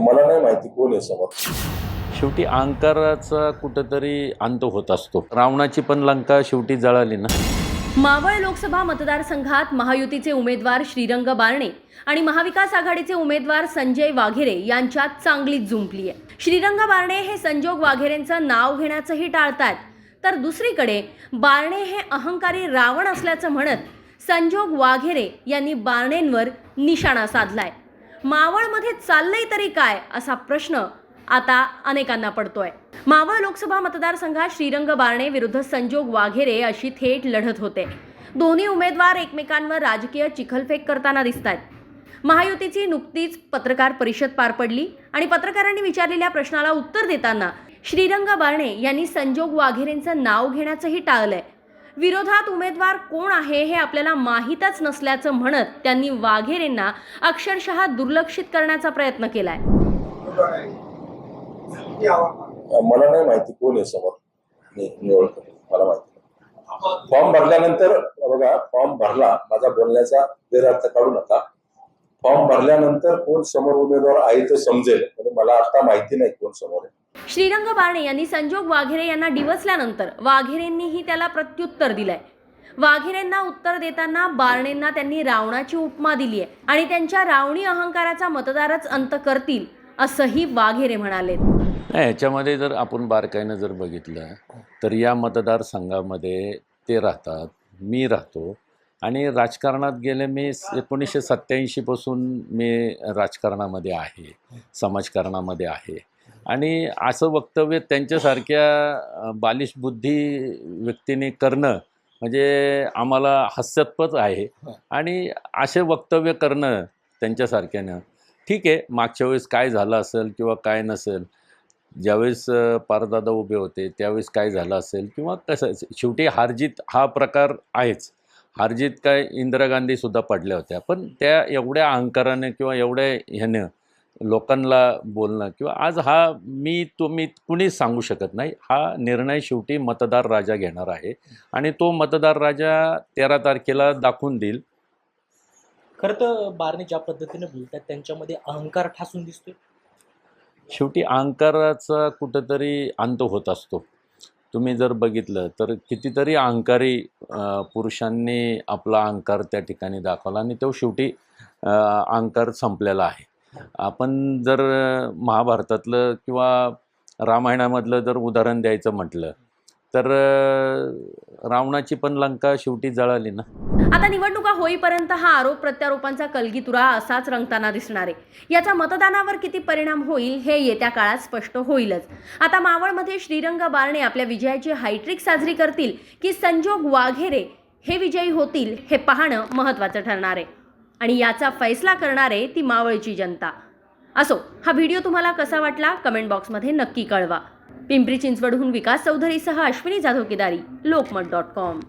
मला नाही माहिती कोण आहे समोर. शेवटी अहंकाराचा कुठंतरी अंत होत असतो. रावणाची पण लंका शेवटी जळाली ना. मावळ लोकसभा मतदारसंघात महायुतीचे उमेदवार श्रीरंग बारणे आणि महाविकास आघाडीचे उमेदवार संजय वाघेरे यांच्यात चांगलीच जुंपली आहे. श्रीरंग बारणे हे संजोग वाघेरेंचं नाव घेण्याचंही टाळतायत. तर दुसरीकडे बारणे हे अहंकारी रावण असल्याचं म्हणत संजोग वाघेरे यांनी बारणेंवर निशाणा साधलाय. मावळमध्ये चाललंय तरी काय असा प्रश्न आता अनेकांना पडतोय. मावळ लोकसभा मतदारसंघात श्रीरंग बारणे विरुद्ध संजोग वाघेरे अशी थेट लढत होते. दोन्ही उमेदवार एकमेकांवर राजकीय चिखलफेक करताना दिसत आहेत महायुतीची नुकतीच पत्रकार परिषद पार पडली आणि पत्रकारांनी विचारलेल्या प्रश्नाला उत्तर देताना श्रीरंग बारणे यांनी संजोग वाघेरेंचं नाव घेण्याचंही टाळलंय. विरोधात उमेदवार कोण आहे हे आपल्याला माहीतच नसल्याचं म्हणत त्यांनी वाघेरेंना अक्षरशः दुर्लक्षित करण्याचा प्रयत्न केलाय. मला नाही माहिती कोण आहे समोर. मी मला माहिती फॉर्म भरल्यानंतर बघा फॉर्म भरला. माझा बोलण्याचा गैरअर्थ काढू नका फॉर्म भरल्यानंतर कोण समोर उमेदवार आहे ते समजेल. म्हणजे मला आता माहिती नाही कोण समोर आहे. श्रीरंग बारणे यांनी संजोग वाघेरे यांना डिवचल्यानंतर वाघेरेंनीही त्याला प्रत्युत्तर दिलंय. वाघेरेंना उत्तर देताना बारणेंना त्यांनी रावणाची उपमा दिली आहे आणि त्यांच्या रावणी अहंकाराचा मतदारच अंत करतील असंही वाघेरे म्हणाले. नाही याच्यामध्ये जर आपण बारकाईनं जर बघितलं तर या मतदारसंघामध्ये ते राहतात मी राहतो आणि राजकारणात गेले मी एकोणीसशे सत्त्याऐंशीपासून मी राजकारणामध्ये आहे समाजकारणामध्ये आहे. आणि असं वक्तव्य त्यांच्यासारख्या बालिश बुद्धी व्यक्तीने करणं म्हणजे आम्हाला हास्यास्पद आहे. आणि असे वक्तव्य करणं त्यांच्यासारख्यानं. ठीक आहे मागच्या वेळेस काय झालं असेल किंवा काय नसेल ज्यावेळेस पारदादा उभे होते त्यावेळेस काय झालं असेल किंवा कसं शेवटी हारजीत हा प्रकार आहेच. हारजीत काय इंदिरा गांधीसुद्धा पडल्या होत्या. पण त्या एवढ्या अहंकाराने किंवा एवढ्या ह्यानं लोकांना बोलणं किंवा आज हा मी तुम्ही कुणीच सांगू शकत नाही. हा निर्णय शेवटी मतदार राजा घेणार आहे आणि तो मतदार राजा तेरा तारखेला दाखवून देईल. खरं तर बारणे ज्या पद्धतीने बोलतात त्यांच्यामध्ये अहंकार ठासून दिसतोय. शेवटी अहंकाराचा कुठंतरी अंत होत असतो. तुम्ही जर बघितलं तर कितीतरी अहंकारी पुरुषांनी आपला अहंकार त्या ठिकाणी दाखवला आणि तो शेवटी अहंकार संपलेला आहे. आपण जर महाभारतातलं किंवा रामायणामधलं जर उदाहरण द्यायचं म्हटलं तर रावणाची पण लंका शेवटी जळाली ना? आता निवडणुका होईपर्यंत हा आरोप प्रत्यारोपांचा कलगीतुरा असाच रंगताना दिसणार आहे. याचा मतदानावर किती परिणाम होईल हे येत्या काळात स्पष्ट होईलच. आता मावळमध्ये श्रीरंग बारणे आपल्या विजयाची हायट्रिक साजरी करतील की संजोग वाघेरे हे विजयी होतील हे पाहणं महत्त्वाचं ठरणार आहे. आणि याचा फैसला करणारे ती मावळची जनता. असो हा व्हिडिओ तुम्हाला कसा वाटला कमेंट बॉक्समध्ये नक्की कळवा. पिंपरी चिंचवडहून विकास चौधरीसह अश्विनी जाधव केदारी लोकमत डॉट कॉम.